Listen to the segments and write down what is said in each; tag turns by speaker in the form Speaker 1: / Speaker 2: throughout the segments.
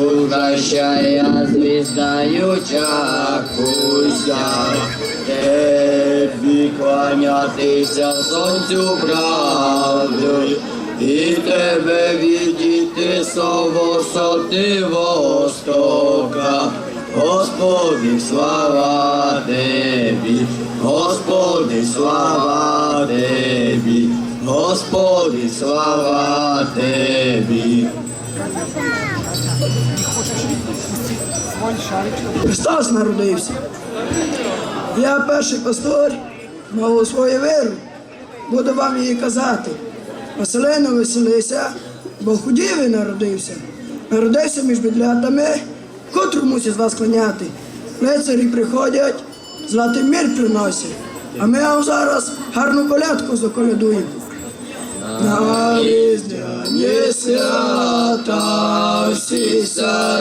Speaker 1: звізда служащая, звіздаю чакуся. Тебі кланятися сонцю правду, і тебе відійти совосоти востока. Господи, слава Тебі, Господи, слава Тебі, Господи, слава Тебі.
Speaker 2: Христос народився. Я перший пастор, мав свою віру. Буду вам її казати. Василино, веселися, бо худівий народився. Народився між бідлятами, котру мусить з вас кланяти. Лицарі приходять, златий мір приносять. А ми вам зараз гарну колядку заколядуємо. На різдвяні свята всі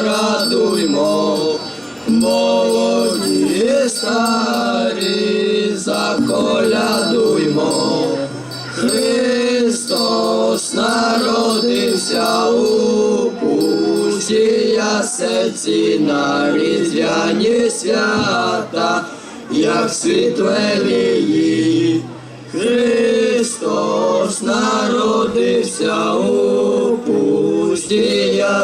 Speaker 2: радуймо, молоді і старі заколядуймо. Христос народився у пусті ясеці на різдвяні свята, як світлелії. Христос народився у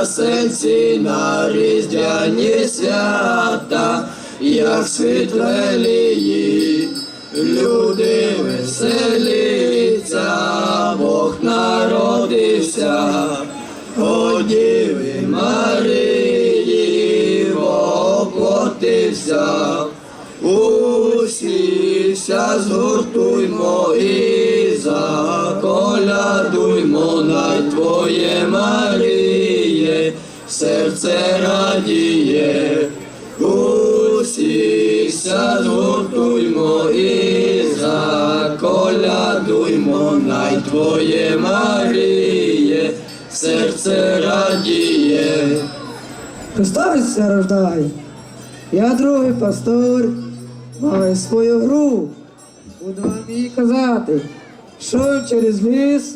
Speaker 2: ясенці на різдвяні свята, як світлелії. Люди веселіться, Бог народився, о Діви Марії воплотився. Усіся згуртуймо і заколядуймо на Твоє Маріє, серце радіє. Усіся згуртуймо і заколядуймо на Твоє Маріє, серце радіє.
Speaker 3: Христос ся рождає. Я другий пастор, маю свою гру. Буду вам її казати. Йшов через ліс,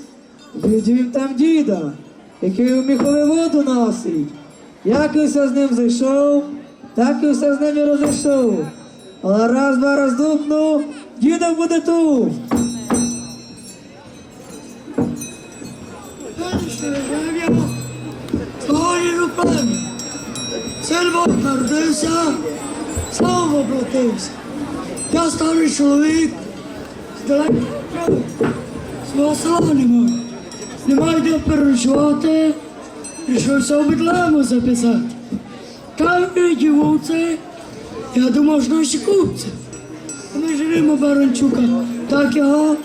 Speaker 3: глядів там діда, який міхові воду носить. Як і все з ним зайшов, так і все з ним і розійшов. Але раз, два раз дубнув, діда буде тут.
Speaker 2: Твої руками. Син Бог народився, слава воплотився. Я старий чоловік, здалеку свого села не маю. Немає де переночувати, прийшовся у Бетлему записати. Там і вовце, я думав, що наші купці. Ми живемо Баранчука, так його,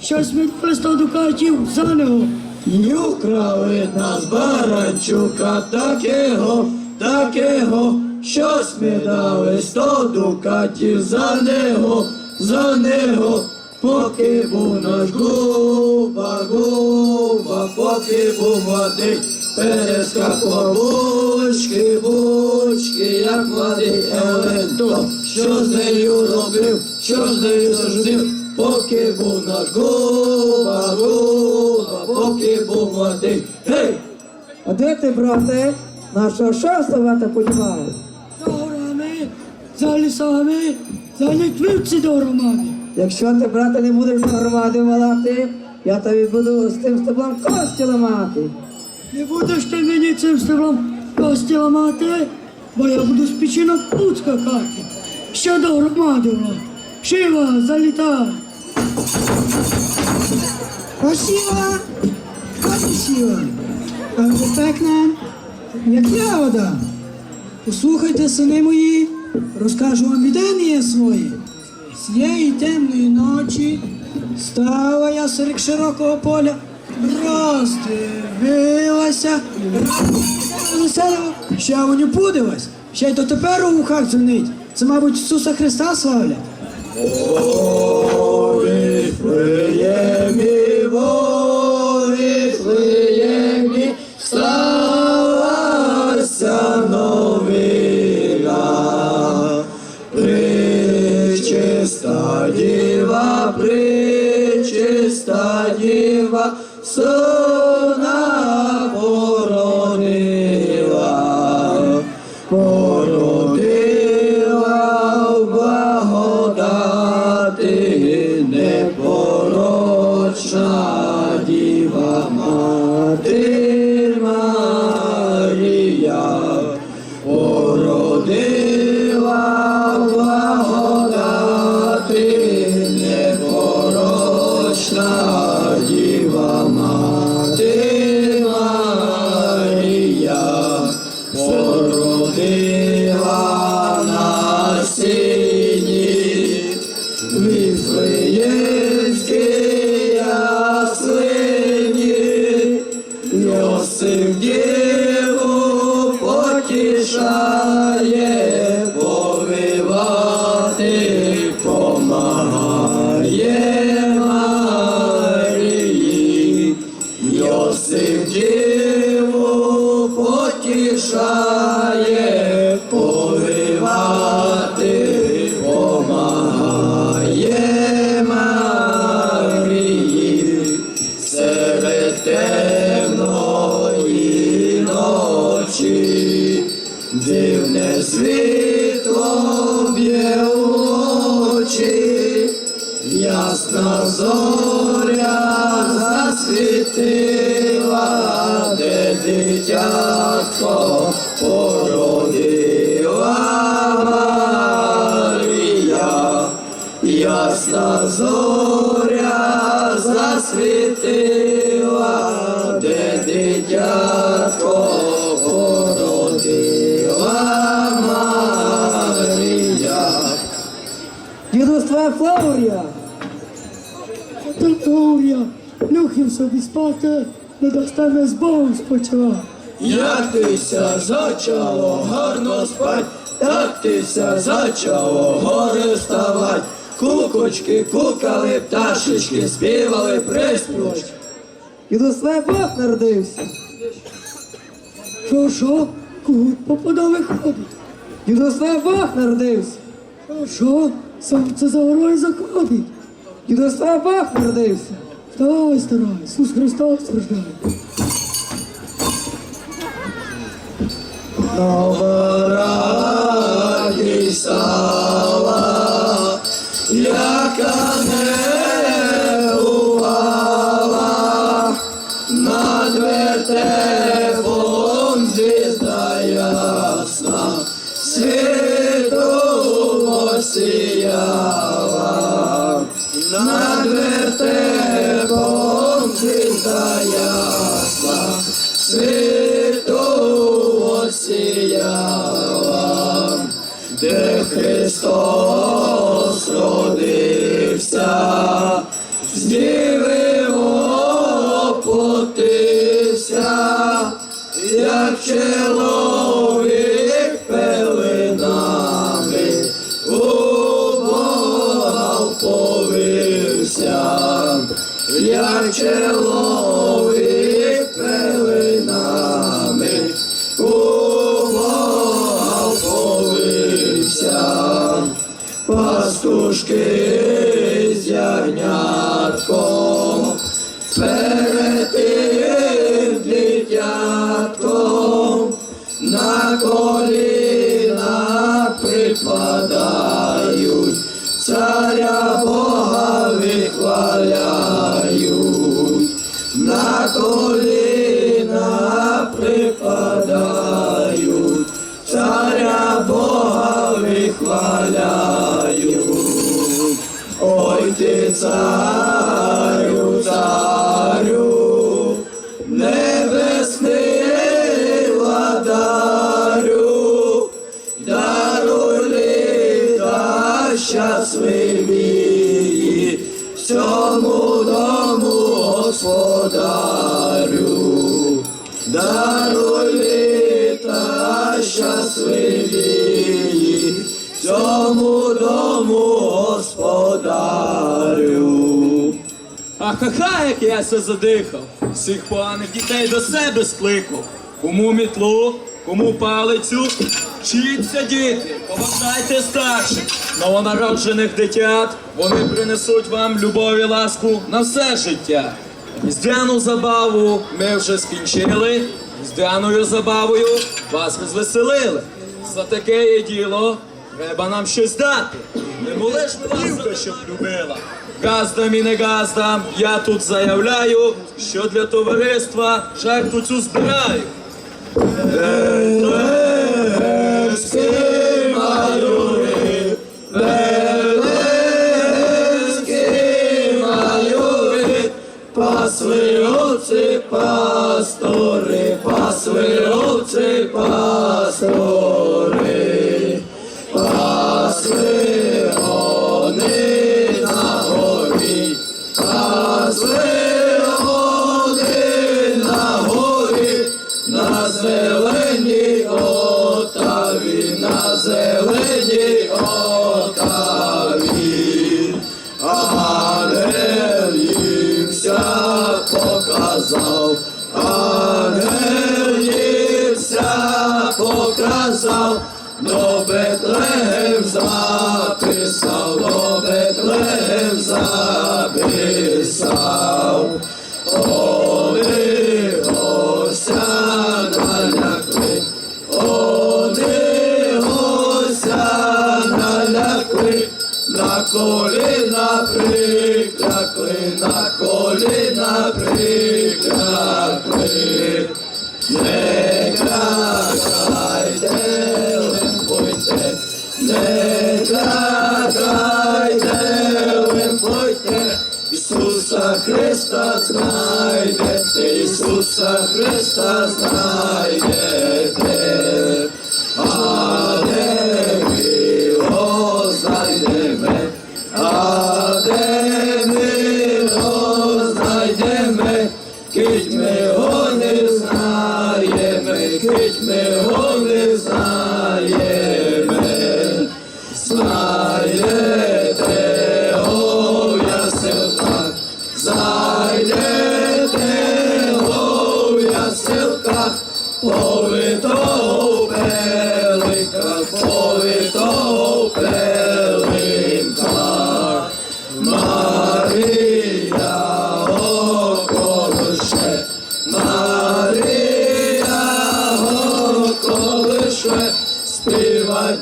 Speaker 2: щось ми сто дукатів за нього.
Speaker 1: Юкрали нас баранчука такого, такого, щось ми дали сто дукатів за нього, за нього, поки був наш губа, губа, поки був молодий, перескакував бучки, бучки, як младий Елентон, що з нею робив, що з нею зажив, поки був наш губа, губа, поки був молодий, гей!
Speaker 3: А де ти, брате, нашого шостого подівав?
Speaker 2: За горами, за лісами, за літвівці до громади.
Speaker 3: Якщо ти, брате, не будеш на громади валати, я тобі буду з тим стеблом кості ламати.
Speaker 2: Не будеш ти мені цим стеблом кості ламати, бо я буду з печінок пут скакати. Ще до громади, во. Шива, залітай.
Speaker 4: Красиво, красиво, а пекне, як ягода. Послухайте, сини мої, розкажу вам відання своє. Цієї темної ночі стала я серед широкого поля, роздивилася, весело, ще у пудилась, ще й дотепер у вухах дзвонить. Це, мабуть, Ісуса Христа славлять.
Speaker 1: Дитятко породила Марія. Ясна зоря засвітила, де дитятко породила Марія.
Speaker 3: Дідусь твоя Флаурія.
Speaker 2: Теорія, люхів собі спати, не ми з Богом спочивати.
Speaker 1: Як тися зачало гарно спать, так тися зачало горе вставать. Кукочки кукали, пташечки співали приспівочки.
Speaker 3: Дідусь твоя Бог народився.
Speaker 2: Що, що? Кут попада виходить.
Speaker 3: Дідусь твоя Бог народився.
Speaker 2: Що, що? Сонце за горою заходить.
Speaker 3: Дідусь твоя Бог народився.
Speaker 2: Вставай, старай, Ісус Христос рождає.
Speaker 1: Нова радість стала, яка не Христос родився, з діви опотився, як чоловік busqué царю, царю, небесний владарю, даруй літа щасливі, всьому дому господарю, даруй літа щасливі, всьому дому
Speaker 5: Ха-ха, як я ся задихав, всіх поганих дітей до себе скликав. Кому мітлу, кому палицю, вчіться діти, поважайте старших, новонароджених дитят, вони принесуть вам любов і ласку на все життя. Різдвяну забаву ми вже скінчили, різдвяною забавою вас розвеселили. За таке є діло треба нам щось дати. Не були ж ми вас, щоб любила. Газдам і не газдам, я тут заявляю, що для товариства жертву цю збираю.
Speaker 1: Е, е, е. коліна приклякли, на коліна приклякли. Не кракайте, лимпуйте, не кракайте, лимпуйте, Ісуса Христа знайдете, Ісуса Христа знайдете.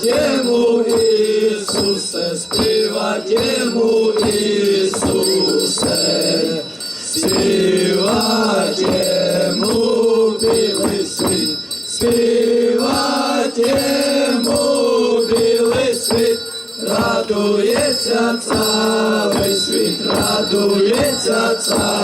Speaker 1: Йому, Ісусе, співать Йому, Ісусе, співать Йому, білий світ, співать Йому, білий світ, радується царий світ, радується царий.